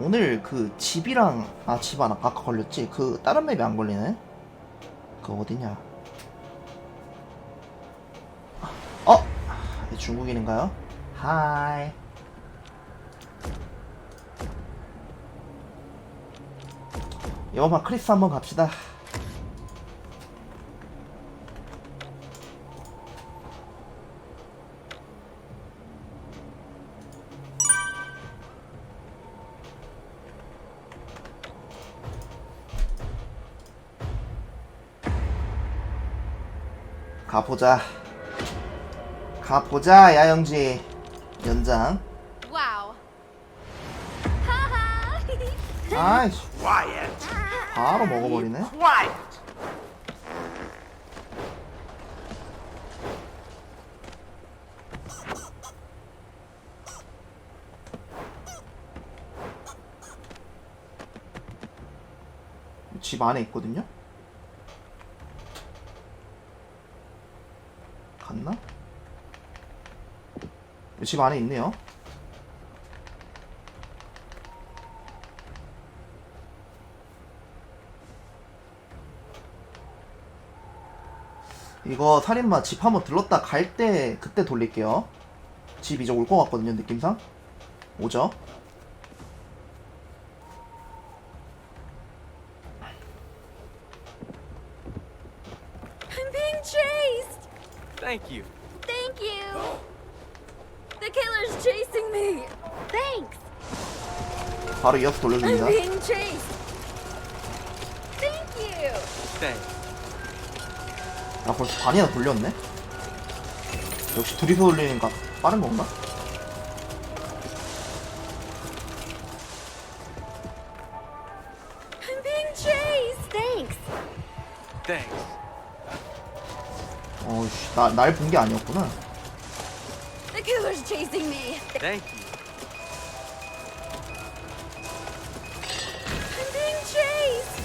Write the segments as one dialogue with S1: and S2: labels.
S1: 오늘 그 집이랑 아 집안 아까 걸렸지? 그 다른 맵이 안 걸리네? 그 어디냐? 어? 이 중국인인가요? 하이. 여마 크리스 한번 갑시다 가보자 가보자 야영지 연장
S2: Wow. Haha.
S1: 아이씨. 바로 먹어버리네. 집 안에 있거든요 갔나? 집 안에 있네요 이거 살인마 집 한번 들렀다 갈 때 그때 돌릴게요 집 이제 올 것 같거든요 느낌상 오죠?
S2: I'm being chased.
S3: Thank you.
S2: Thank you. The killer's chasing me. Thanks.
S1: 바로 이어서
S2: I'm
S1: 돌려줍니다
S2: being chased. Thank you.
S3: Thanks.
S1: 아 벌써 반이나 돌렸네? 역시 둘이서 돌리니까 빠른 건가?
S2: I'm being chased. Thanks.
S3: Thanks.
S1: 어우씨 나, 날 본 게 아니었구나
S2: killer's chasing me.
S3: Thank you.
S2: I'm being chased.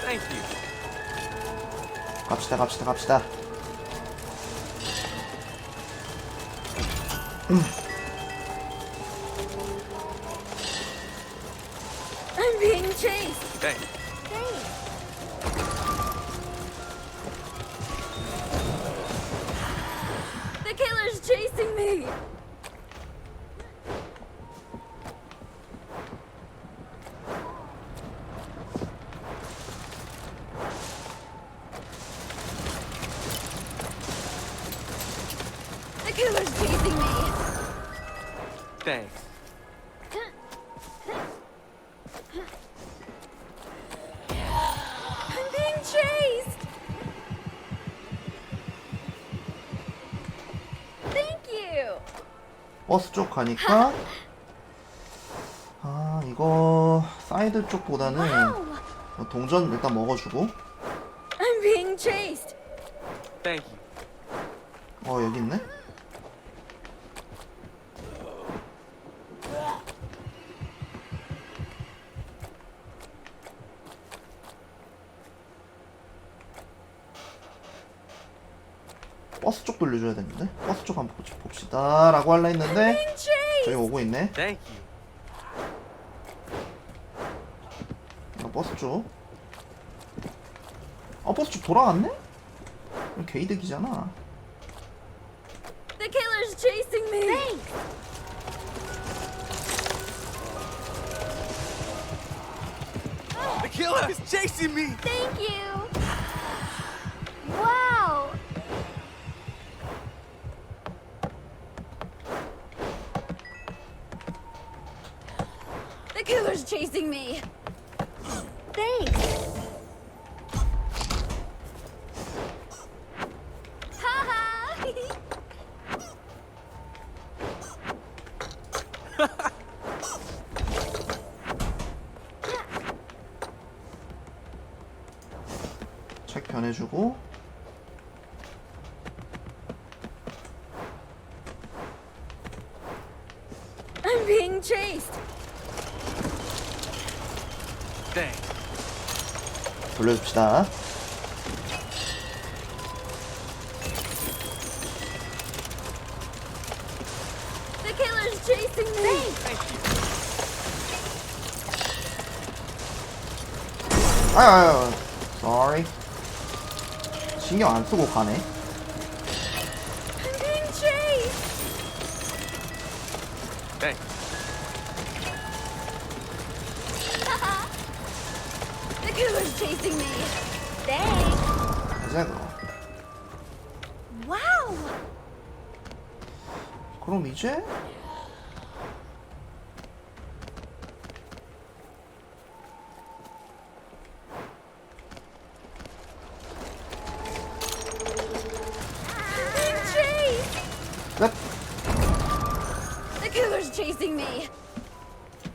S3: Thank you.
S1: Kapsita, kapsita, kapsita.
S2: I'm being chased.
S3: Thanks.
S2: Thanks. Chasing me. The killer's chasing me.
S3: Thanks.
S1: 버스 쪽 가니까 아 이거 사이드 쪽보다는. 동전 일단 먹어주고
S2: I'm being chased.
S3: Thank you.
S1: 어 여기 있네 버스 쪽 돌려줘야 되는데 버스 쪽 한번 보- 봅시다 라고 할라 했는데. 저기 오고 있네. 아, 버스 쪽. 아, 버스 쪽 돌아갔네? 이거 개이득이잖아.
S2: The killer's chasing me. Thanks.
S3: The killer is chasing me.
S2: Thank you. The killer's chasing me. Thanks. Haha.
S1: 책 변해주고.
S2: I'm being chased.
S1: 돌려줍시다.
S2: The killer's chasing me.
S1: 아유, 아유, sorry. 신경 안 쓰고 가네.
S2: I'm being chased.
S3: Thanks.
S2: The killer's chasing me. Thanks.
S1: 이제 그럼.
S2: Wow.
S1: 그럼 이제
S2: I'm being chased.
S1: 끝.
S2: The killer's chasing me.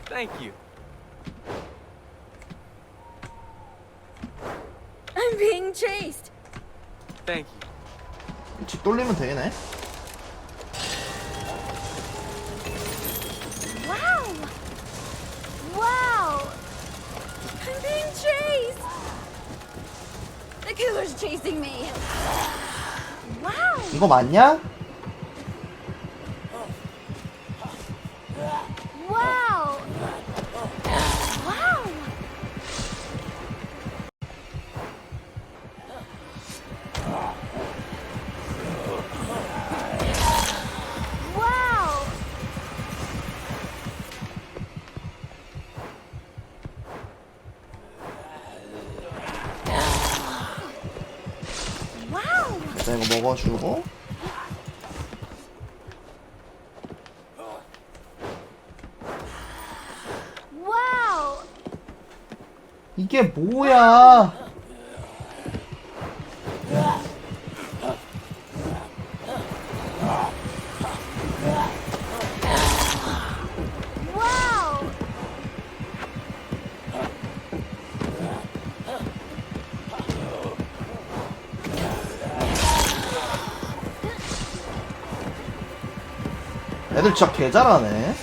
S3: Thank you.
S2: Chased.
S3: Thank you.
S1: 집 돌리면 되네.
S2: Wow. Wow. I'm being chased. The killer's chasing me. Wow.
S1: 이거 맞냐? 이거 먹어주고. 이게 뭐야? 애들 진짜 개 잘하네.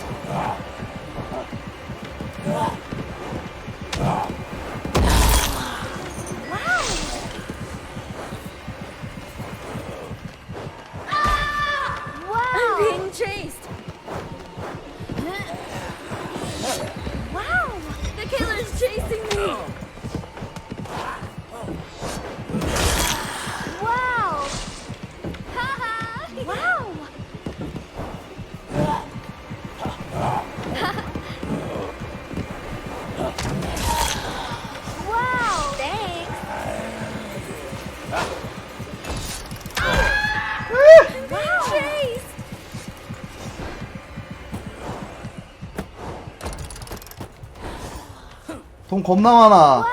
S1: 돈 겁나 많아.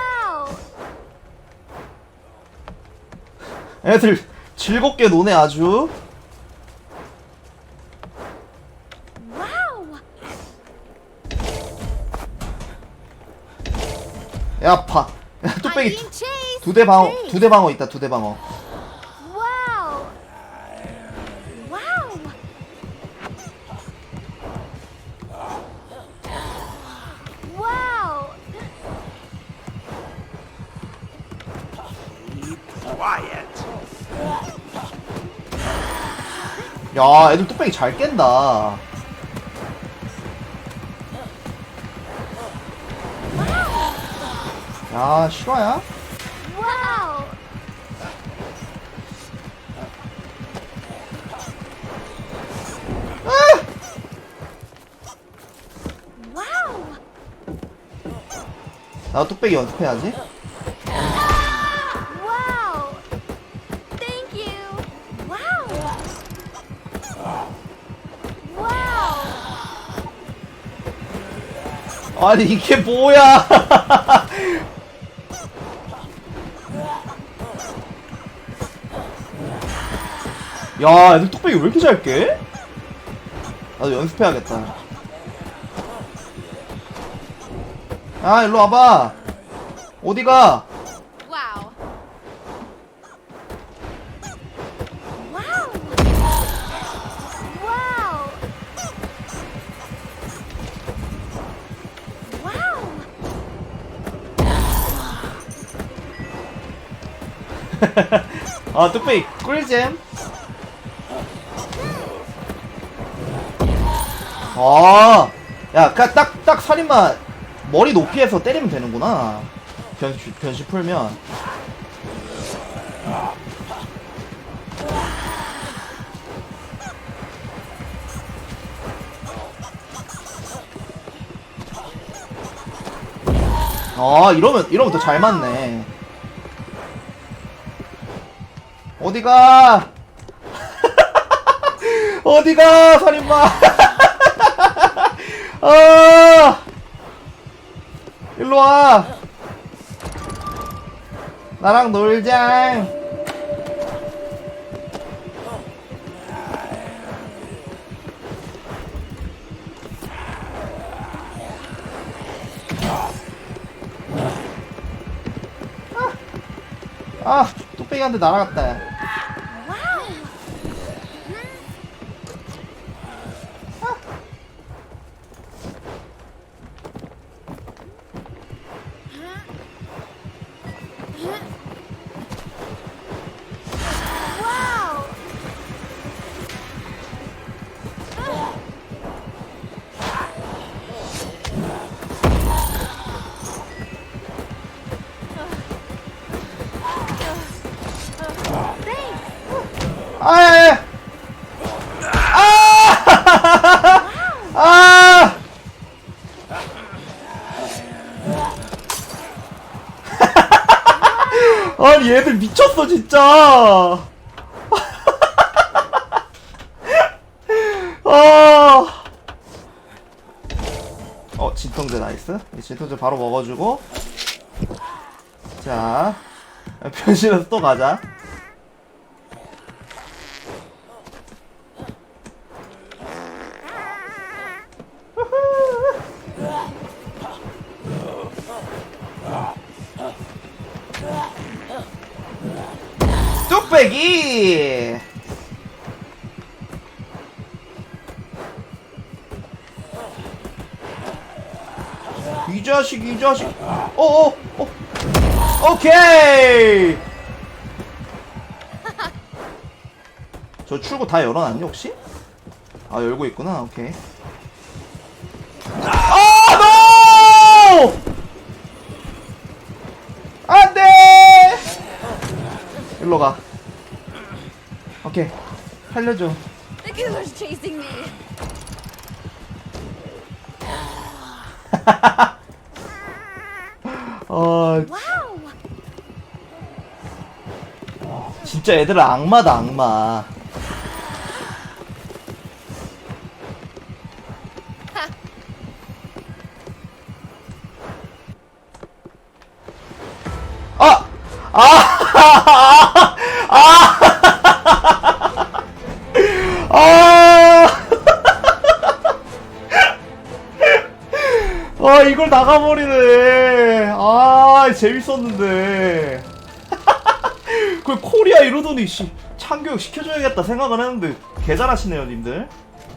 S1: 애들 즐겁게 노네 아주. 야 파. 야, 뚝배기. 두 대 방어. 두 대 방어 있다 두 대 방어. 야 애들 뚝배기 잘 깬다. 야 실화야?
S2: Wow.
S1: 나 뚝배기 연습해야지. 아니 이게 뭐야? 야, 애들 뚝배기 왜 이렇게 잘 깨? 나도 연습해야겠다. 아, 일로 와봐. 어디가? 아, 뚝배기 꿀잼. 아, 야, 그 딱, 딱 살인마 머리 높이에서 때리면 되는구나. 변시, 변시 풀면. 아, 이러면, 이러면 더 잘 맞네. 어디가? 어디가, 살인마? 아! 일로 와. 나랑 놀자. 아, 아, 뚝배기한테 날아갔다. 얘들 미쳤어 진짜. 아. 어 진통제 나이스. 이 진통제 바로 먹어주고. 자 변신해서 또 가자. 뚝배기! 이 자식, 이 자식. 어, 어, 어. 오케이! 저 출구 다 열어놨니, 혹시? 아, 열고 있구나. 오케이. 아, 노! 안 돼! 일로 가. 오케이. 살려줘.
S2: The killer's chasing me.
S1: 어,
S2: Wow.
S1: 진짜 애들은 악마다, 악마. 아! 아! 아! 아! 이걸 나가버리네. 아, 재밌었는데. 그 코리아 이러더니 씨 참교육 시켜줘야겠다 생각은 했는데 개 잘하시네요 님들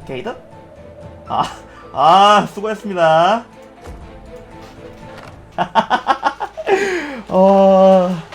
S1: 게이드? 아, 아 수고했습니다 어...